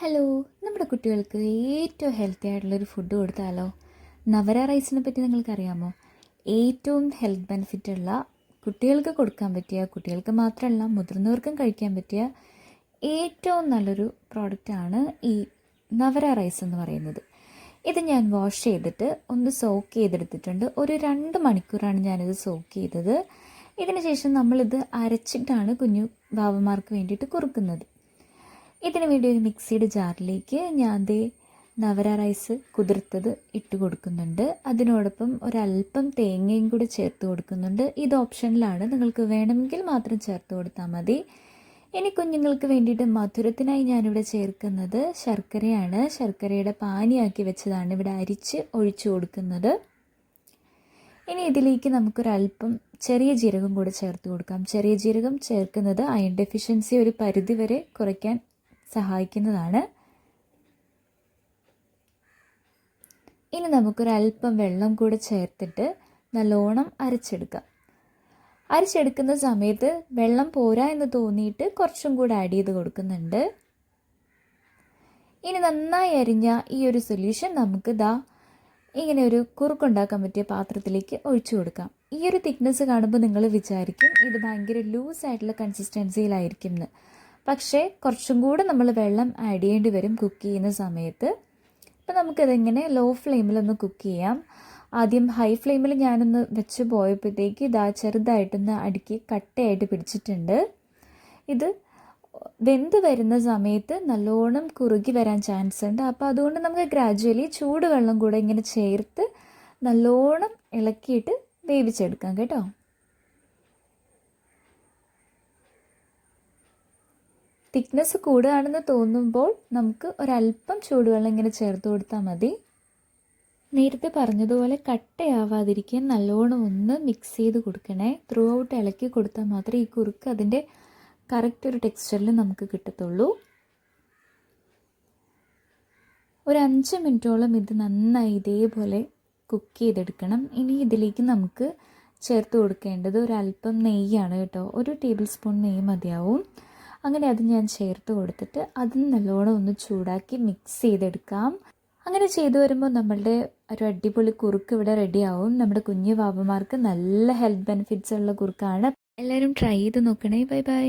Hello നമ്മുടെ കുട്ടികൾക്ക് ഏറ്റവും ഹെൽത്തി ആയിട്ടുള്ളൊരു ഫുഡ് കൊടുത്താലോ? നവര റൈസിനെ പറ്റി നിങ്ങൾക്കറിയാമോ? ഏറ്റവും ഹെൽത്ത് ബെനിഫിറ്റ് ഉള്ള കുട്ടികൾക്ക് കൊടുക്കാൻ പറ്റിയ കുട്ടികൾക്ക് മാത്രമല്ല മുതിർന്നവർക്കും കഴിക്കാൻ പറ്റിയ ഏറ്റവും നല്ലൊരു പ്രോഡക്റ്റാണ് ഈ നവര റൈസ് എന്ന് പറയുന്നത്. ഇത് ഞാൻ വാഷ് ചെയ്തിട്ട് ഒന്ന് സോക്ക് ചെയ്തെടുത്തിട്ടുണ്ട്. ഒരു രണ്ട് മണിക്കൂറാണ് ഞാനിത് സോക്ക് ചെയ്തത്. ഇതിനുശേഷം നമ്മളിത് അരച്ചിട്ടാണ് കുഞ്ഞു ബാബമാർക്ക് വേണ്ടിയിട്ട് കുറുക്കുന്നത്. ഇതിന് വേണ്ടി ഒരു മിക്സിയുടെ ജാറിലേക്ക് ഞാൻ ദേ നവര റൈസ് കുതിർത്തത് ഇട്ട് കൊടുക്കുന്നുണ്ട്. അതിനോടൊപ്പം ഒരല്പം തേങ്ങയും കൂടി ചേർത്ത് കൊടുക്കുന്നുണ്ട്. ഇത് ഓപ്ഷനിലാണ്. നിങ്ങൾക്ക് വേണമെങ്കിൽ മാത്രം ചേർത്ത് കൊടുത്താൽ മതി. ഇനി കുഞ്ഞുങ്ങൾക്ക് വേണ്ടിയിട്ട് മധുരത്തിനായി ഞാനിവിടെ ചേർക്കുന്നത് ശർക്കരയാണ്. ശർക്കരയുടെ പാനിയാക്കി വെച്ചതാണ് ഇവിടെ അരിച്ച് ഒഴിച്ചു കൊടുക്കുന്നത്. ഇനി ഇതിലേക്ക് നമുക്കൊരല്പം ചെറിയ ജീരകം കൂടെ ചേർത്ത് കൊടുക്കാം. ചെറിയ ജീരകം ചേർക്കുന്നത് അയൺ ഡെഫിഷ്യൻസി ഒരു പരിധി വരെ കുറയ്ക്കാൻ സഹായിക്കുന്നതാണ്. ഇനി നമുക്കൊരല്പം വെള്ളം കൂടെ ചേർത്തിട്ട് നല്ലോണം അരച്ചെടുക്കാം. അരച്ചെടുക്കുന്ന സമയത്ത് വെള്ളം പോരാ എന്ന് തോന്നിയിട്ട് കുറച്ചും കൂടെ ആഡ് ചെയ്ത് കൊടുക്കുന്നുണ്ട്. ഇനി നന്നായി അരിഞ്ഞ ഈ ഒരു സൊല്യൂഷൻ നമുക്ക് ദാ ഇങ്ങനെ ഒരു കുറുക്കുണ്ടാക്കാൻ പറ്റിയ പാത്രത്തിലേക്ക് ഒഴിച്ചു കൊടുക്കാം. ഈ ഒരു തിക്നെസ് കാണുമ്പോൾ നിങ്ങൾ വിചാരിക്കും ഇത് ഭയങ്കര ലൂസ് ആയിട്ടുള്ള കൺസിസ്റ്റൻസിയിലായിരിക്കും എന്ന്. പക്ഷേ കുറച്ചും കൂടെ നമ്മൾ വെള്ളം ആഡ് ചെയ്യേണ്ടി വരും കുക്ക് ചെയ്യുന്ന സമയത്ത്. അപ്പോൾ നമുക്കിതെങ്ങനെ ലോ ഫ്ലെയിമിലൊന്ന് കുക്ക് ചെയ്യാം. ആദ്യം ഹൈ ഫ്ലെയിമിൽ ഞാനൊന്ന് വെച്ച് പോയപ്പോഴത്തേക്ക് ഇതാ ചെറുതായിട്ടൊന്ന് അടുക്കി കട്ടയായിട്ട് പിടിച്ചിട്ടുണ്ട്. ഇത് വെന്ത് വരുന്ന സമയത്ത് നല്ലോണം കുറുകി വരാൻ ചാൻസ് ഉണ്ട്. അപ്പോൾ അതുകൊണ്ട് നമുക്ക് ഗ്രാജുവലി ചൂടുവെള്ളം കൂടെ ഇങ്ങനെ ചേർത്ത് നല്ലോണം ഇളക്കിയിട്ട് വേവിച്ചെടുക്കാം കേട്ടോ. തിക്നെസ് കൂടുകയാണെന്ന് തോന്നുമ്പോൾ നമുക്ക് ഒരല്പം ചൂടുവെള്ളം ഇങ്ങനെ ചേർത്ത് കൊടുത്താൽ മതി. നേരത്തെ പറഞ്ഞതുപോലെ കട്ടയാവാതിരിക്കാൻ നല്ലോണം ഒന്ന് മിക്സ് ചെയ്ത് കൊടുക്കണേ. ത്രൂ ഔട്ട് ഇളക്കി കൊടുത്താൽ മാത്രമേ ഈ കുറുക്ക് അതിന്റെ കറക്റ്റ് ഒരു ടെക്സ്ചറിൽ നമുക്ക് കിട്ടത്തുള്ളൂ. ഒരു അഞ്ച് മിനിറ്റോളം ഇത് നന്നായി ഇതേപോലെ കുക്ക് ചെയ്തെടുക്കണം. ഇനി ഇതിലേക്ക് നമുക്ക് ചേർത്ത് കൊടുക്കേണ്ടത് ഒരല്പം നെയ്യാണ് കേട്ടോ. ഒരു ടേബിൾ സ്പൂൺ നെയ്യ് മതിയാവും. അങ്ങനെ അത് ഞാൻ ചേർത്ത് കൊടുത്തിട്ട് അതിൽ നല്ലോണം ഒന്ന് ചൂടാക്കി മിക്സ് ചെയ്തെടുക്കാം. അങ്ങനെ ചെയ്തു വരുമ്പോൾ നമ്മളുടെ ഒരു അടിപൊളി കുറുക്ക് ഇവിടെ റെഡിയാവും നമ്മുടെ കുഞ്ഞു ബാബുമാർക്ക് നല്ല ഹെൽത്ത് ബെനിഫിറ്റ്സ് ഉള്ള കുറുക്കാണ്. എല്ലാവരും ട്രൈ ചെയ്ത് നോക്കണേ. Bye bye